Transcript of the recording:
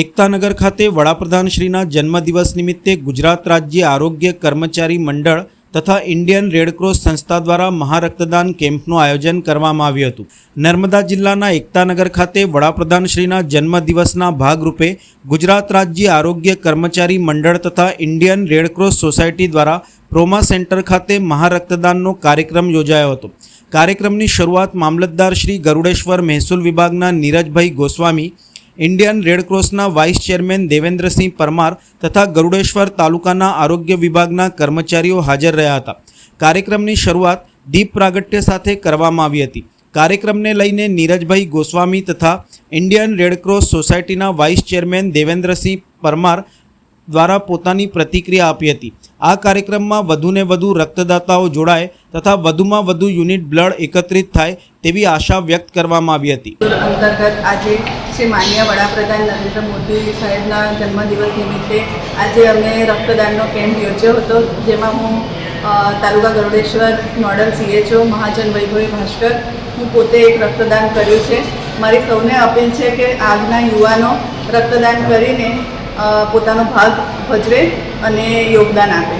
એકતાનગર ખાતે વડાપ્રધાનશ્રીના જન્મદિવસ નિમિત્તે ગુજરાત રાજ્ય આરોગ્ય કર્મચારી મંડળ તથા ઇન્ડિયન રેડક્રોસ સંસ્થા દ્વારા મહારક્તદાન કેમ્પનું આયોજન કરવામાં આવ્યું હતું. નર્મદા જિલ્લાના એકતાનગર ખાતે વડાપ્રધાનશ્રીના જન્મદિવસના ભાગરૂપે ગુજરાત રાજ્ય આરોગ્ય કર્મચારી મંડળ તથા ઇન્ડિયન રેડક્રોસ સોસાયટી દ્વારા પ્રોમા સેન્ટર ખાતે મહારક્તદાનનો કાર્યક્રમ યોજાયો હતો. કાર્યક્રમની શરૂઆત મામલતદાર શ્રી ગરુડેશ્વર મહેસૂલ વિભાગના નીરજભાઈ ગોસ્વામી ઇન્ડિયન રેડક્રોસના વાઇસ ચેરમેન દેવેન્દ્રસિંહ પરમાર તથા ગરુડેશ્વર તાલુકાના આરોગ્ય વિભાગના કર્મચારીઓ હાજર રહ્યા હતા. કાર્યક્રમની શરૂઆત દીપ પ્રાગટ્ય સાથે કરવામાં આવી હતી. કાર્યક્રમને લઈને નીરજભાઈ ગોસ્વામી તથા ઇન્ડિયન રેડક્રોસ સોસાયટીના વાઇસ ચેરમેન દેવેન્દ્રસિંહ પરમાર દ્વારા પોતાની પ્રતિક્રિયા આપી હતી. આ કાર્યક્રમમાં વધુને વધુ રક્તદાતાઓ જોડાય તથા વધુમાં વધુ યુનિટ બ્લડ એકત્રિત થાય તેવી આશા વ્યક્ત કરવામાં આવી હતી. અંતર્ગત આજે શ્રી માન્ય વડાપ્રધાન નરેન્દ્ર મોદી સાહેબના જન્મદિવસ નિમિત્તે આજે અમે રક્તદાનનો કેમ્પ યોજ્યો હતો, જેમાં હું તાલુકા ગરુડેશ્વર નોડલ સીએચઓ મહાજન વૈભવી ભાસ્કર, હું પોતે એક રક્તદાન કર્યું છે. મારી સૌને અપીલ છે કે આજના યુવાનો રક્તદાન કરીને પોતાનો ભાગ ભજવે અને યોગદાન આપે.